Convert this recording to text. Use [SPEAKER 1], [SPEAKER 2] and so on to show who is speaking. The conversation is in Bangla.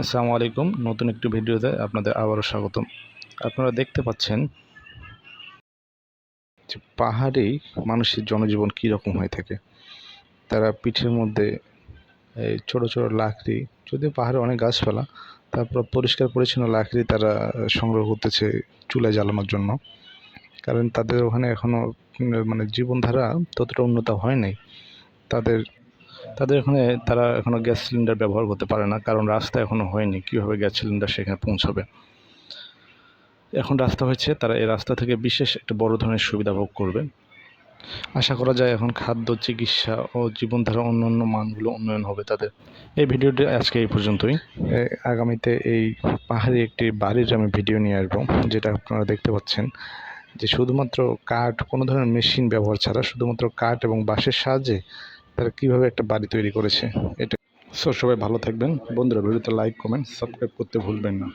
[SPEAKER 1] আসসালামু আলাইকুম। নতুন একটি ভিডিওতে আপনাদের আবারও স্বাগতম। আপনারা দেখতে পাচ্ছেন যে পাহাড়েই মানুষের জনজীবন কী রকম হয়ে থাকে। তারা পিঠের মধ্যে এই ছোটো ছোটো লাকড়ি, যদিও পাহাড়ে অনেক গাছপালা, তারপর পরিষ্কার পরিচ্ছন্ন লাকড়ি তারা সংগ্রহ করতেছে চুলায় জ্বালানোর জন্য। কারণ তাদের ওখানে এখনও মানে জীবনধারা ততটা উন্নত হয় নাই। তাদের তাদের এখানে তারা এখনও গ্যাস সিলিন্ডার ব্যবহার করতে পারে না, কারণ রাস্তা এখনও হয়নি। কীভাবে গ্যাস সিলিন্ডার সেখানে পৌঁছবে? এখন রাস্তা হয়েছে, তারা এই রাস্তা থেকে বিশেষ একটা বড় ধরনের সুবিধা ভোগ করবে। আশা করা যায় এখন খাদ্য, চিকিৎসা ও জীবনধারা অন্য অন্য মানগুলো উন্নয়ন হবে তাদের। এই ভিডিওটি আজকে এই পর্যন্তই। আগামীতে এই পাহাড়ি একটি বাড়ির আমি ভিডিও নিয়ে আসব, যেটা আপনারা দেখতে পাচ্ছেন যে শুধুমাত্র কাঠ, কোনো ধরনের মেশিন ব্যবহার ছাড়া শুধুমাত্র কাঠ এবং বাঁশের সাহায্যে তারা কীভাবে একটা বাড়ি তৈরি করেছে, এটা সবাই ভালো থাকবেন। বন্ধুরা, ভিডিওতে লাইক কমেন্ট সাবস্ক্রাইব করতে ভুলবেন না।